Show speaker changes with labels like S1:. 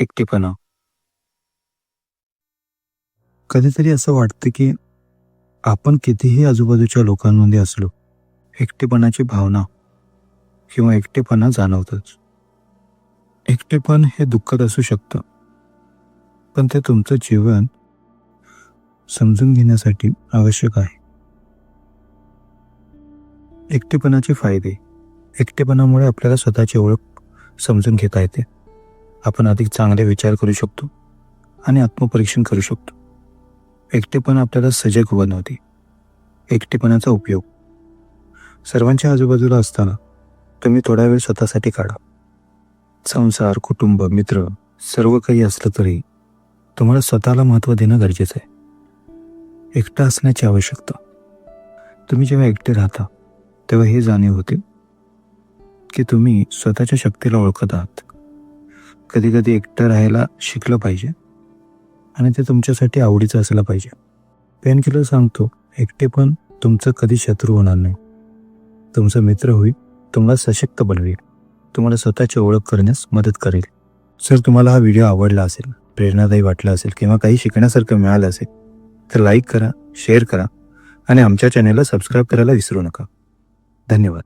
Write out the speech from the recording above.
S1: एकटेपणा. कधीतरी असं वाटतं की आपण कितीही आजूबाजूच्या लोकांमध्ये असलो एकटेपणाची भावना किंवा एकटेपणा जाणवतच. एकटेपण हे दुःखद असू शकतं पण ते तुमचं जीवन समजून घेण्यासाठी आवश्यक आहे. एकटेपणाचे फायदे. एकटेपणामुळे आपल्याला स्वतःची ओळख समजून घेता येते. आपण अधिक चांगले विचार करू शकतो आणि आत्मपरीक्षण करू शकतो. एकटेपण आपल्याला सजग बनवते. एकटेपणाचा उपयोग. सर्वांच्या आजूबाजूला असताना तुम्ही थोडा वेळ स्वतःसाठी काढा. संसार कुटुंब मित्र सर्व काही असलं तरी तुम्हाला स्वतःला महत्त्व देणं गरजेचं आहे. एकटं असण्याची आवश्यकता. तुम्ही जेव्हा एकटे राहता तेव्हा हे जाणीव होते की तुम्ही स्वतःच्या शक्तीला ओळखत आहात. कधी कधी एकटं राहायला शिकलं पाहिजे आणि ते तुमच्यासाठी आवडीचं असलं पाहिजे. पेनकिलर सांगतो एकटे पण तुमचं कधी शत्रू होणार नाही. तुमचा मित्र होईल तुम्हाला सशक्त बनवेल. तुम्हाला स्वतःची ओळख करण्यास मदत करेल. जर तुम्हाला हा व्हिडिओ आवडला असेल प्रेरणादायी वाटला असेल किंवा काही शिकण्यासारखं मिळालं असेल तर लाईक करा शेअर करा आणि आमच्या चॅनेलला सबस्क्राईब करायला विसरू नका. धन्यवाद.